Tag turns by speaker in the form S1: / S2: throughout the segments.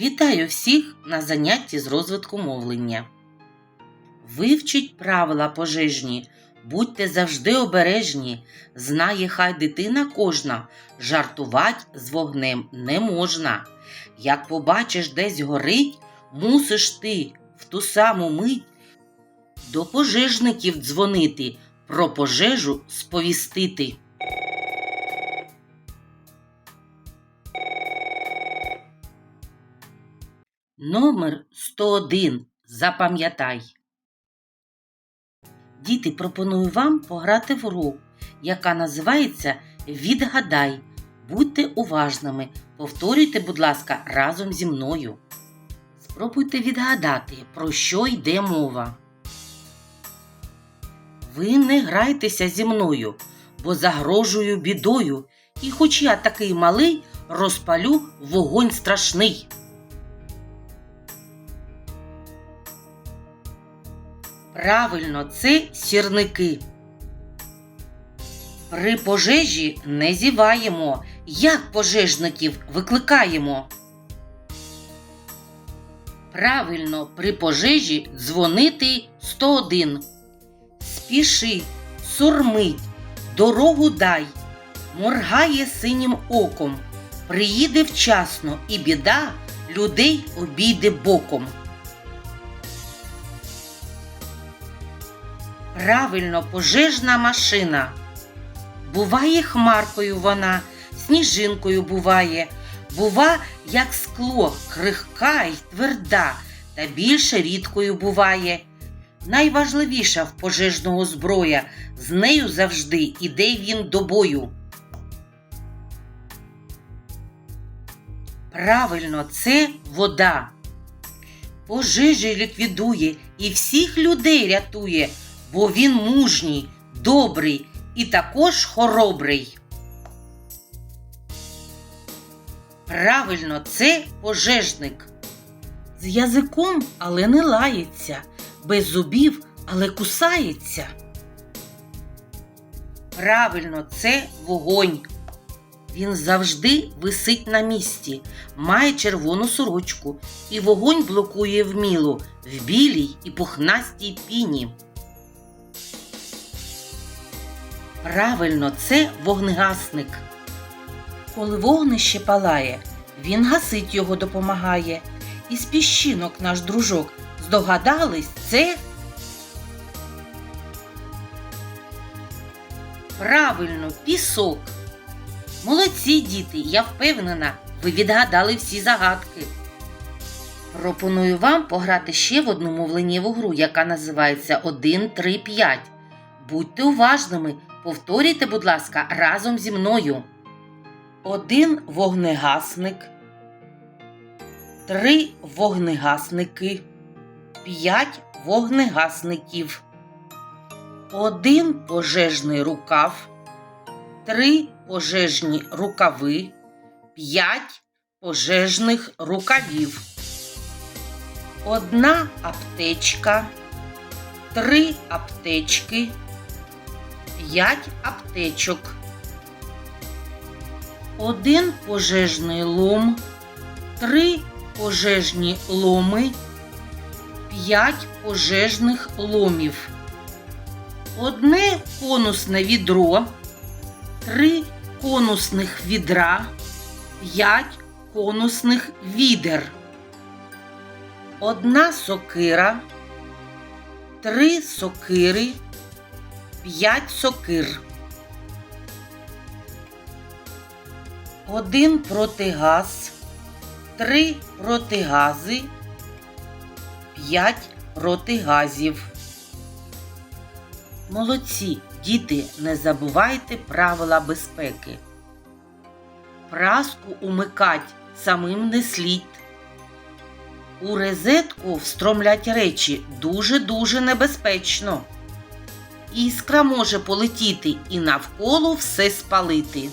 S1: Вітаю всіх на занятті з розвитку мовлення. Вивчіть правила пожежні, будьте завжди обережні. Знає хай дитина кожна, жартувать з вогнем не можна. Як побачиш десь горить, мусиш ти в ту саму мить до пожежників дзвонити, про пожежу сповістити. Номер 101. Запам'ятай. Діти, пропоную вам пограти в гру, яка називається Відгадай. Будьте уважними. Повторюйте, будь ласка, разом зі мною. Спробуйте відгадати, про що йде мова. Ви не грайтеся зі мною, бо загрожую бідою, і хоч я такий малий, розпалю вогонь страшний. Правильно, це сірники. При пожежі не зіваємо. Як пожежників викликаємо? Правильно, при пожежі дзвонити 101. Спіши, сурмить, дорогу дай, моргає синім оком. Приїде вчасно і біда людей обійде боком. Правильно, пожежна машина. Буває хмаркою вона, сніжинкою буває, бува, як скло, крихка й тверда, та більше рідкою буває. Найважливіша в пожежного зброя, з нею завжди іде він до бою. Правильно, це вода. Пожежі ліквідує і всіх людей рятує бо він мужній, добрий і також хоробрий. Правильно, це пожежник. З язиком, але не лається, без зубів, але кусається. Правильно, це вогонь. Він завжди висить на місці, має червону сорочку, і вогонь блокує вміло в білій і пухнастій піні. Правильно, це вогнегасник. Коли вогнище палає, він гасить його допомагає. Із піщинок наш дружок здогадались це. Правильно, пісок. Молодці діти, я впевнена, ви відгадали всі загадки. Пропоную вам пограти ще в одну мовленнєву гру, яка називається 1, 3, 5. Будьте уважними, повторюйте, будь ласка, разом зі мною. Один вогнегасник, три вогнегасники, п'ять вогнегасників, один пожежний рукав, три пожежні рукави, п'ять пожежних рукавів, одна аптечка, три аптечки. 5 аптечок, один пожежний лом, три пожежні ломи, 5 пожежних ломів, одне конусне відро, три конусних відра, 5 конусних відер, одна сокира, три сокири. 5 сокир, один протигаз, три протигази, 5 протигазів. Молодці, діти, не забувайте правила безпеки. Праску умикать самим не слід. У розетку встромлять речі дуже-дуже небезпечно. Іскра може полетіти і навколо все спалити.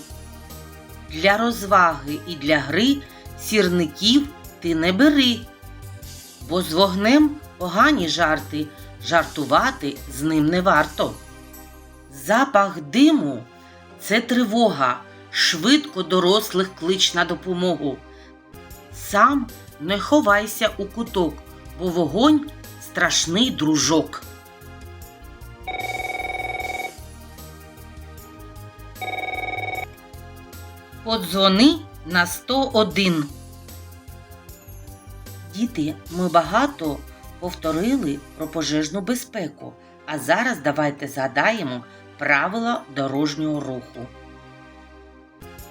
S1: Для розваги і для гри сірників ти не бери, бо з вогнем погані жарти, жартувати з ним не варто. Запах диму це тривога, швидко дорослих клич на допомогу. Сам не ховайся у куток, бо вогонь страшний дружок. Подзвони на 101. Діти, ми багато повторили про пожежну безпеку, а зараз давайте згадаємо правила дорожнього руху.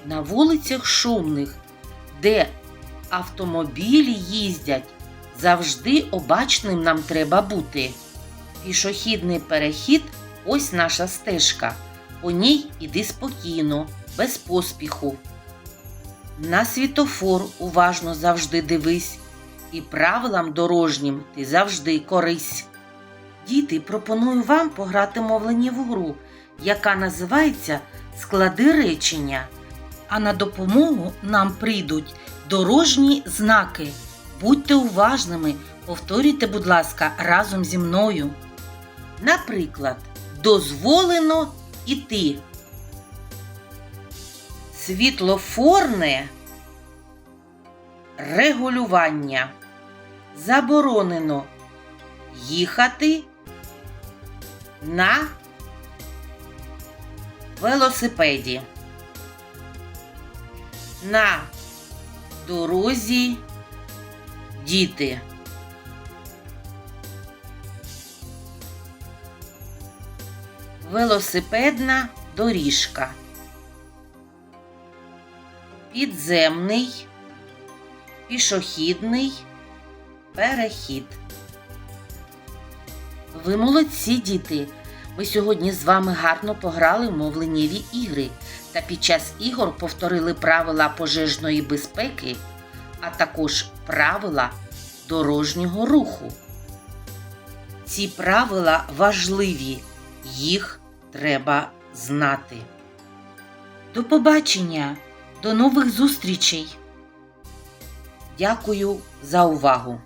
S1: На вулицях шумних, де автомобілі їздять, завжди обачним нам треба бути. Пішохідний перехід ось наша стежка. По ній іди спокійно, без поспіху. На світофор уважно завжди дивись, і правилам дорожнім ти завжди корись. Діти, пропоную вам пограти мовлені в гру, яка називається Склади речення. А на допомогу нам прийдуть дорожні знаки. Будьте уважними, повторюйте, будь ласка, разом зі мною. Наприклад, дозволено іти. Світлофорне регулювання. Заборонено їхати на велосипеді. На дорозі діти. Велосипедна доріжка. Підземний, пішохідний перехід. Ви молодці, діти! Ми сьогодні з вами гарно пограли в мовленнєві ігри та під час ігор повторили правила пожежної безпеки, а також правила дорожнього руху. Ці правила важливі, їх треба знати. До побачення, до нових зустрічей! Дякую за увагу!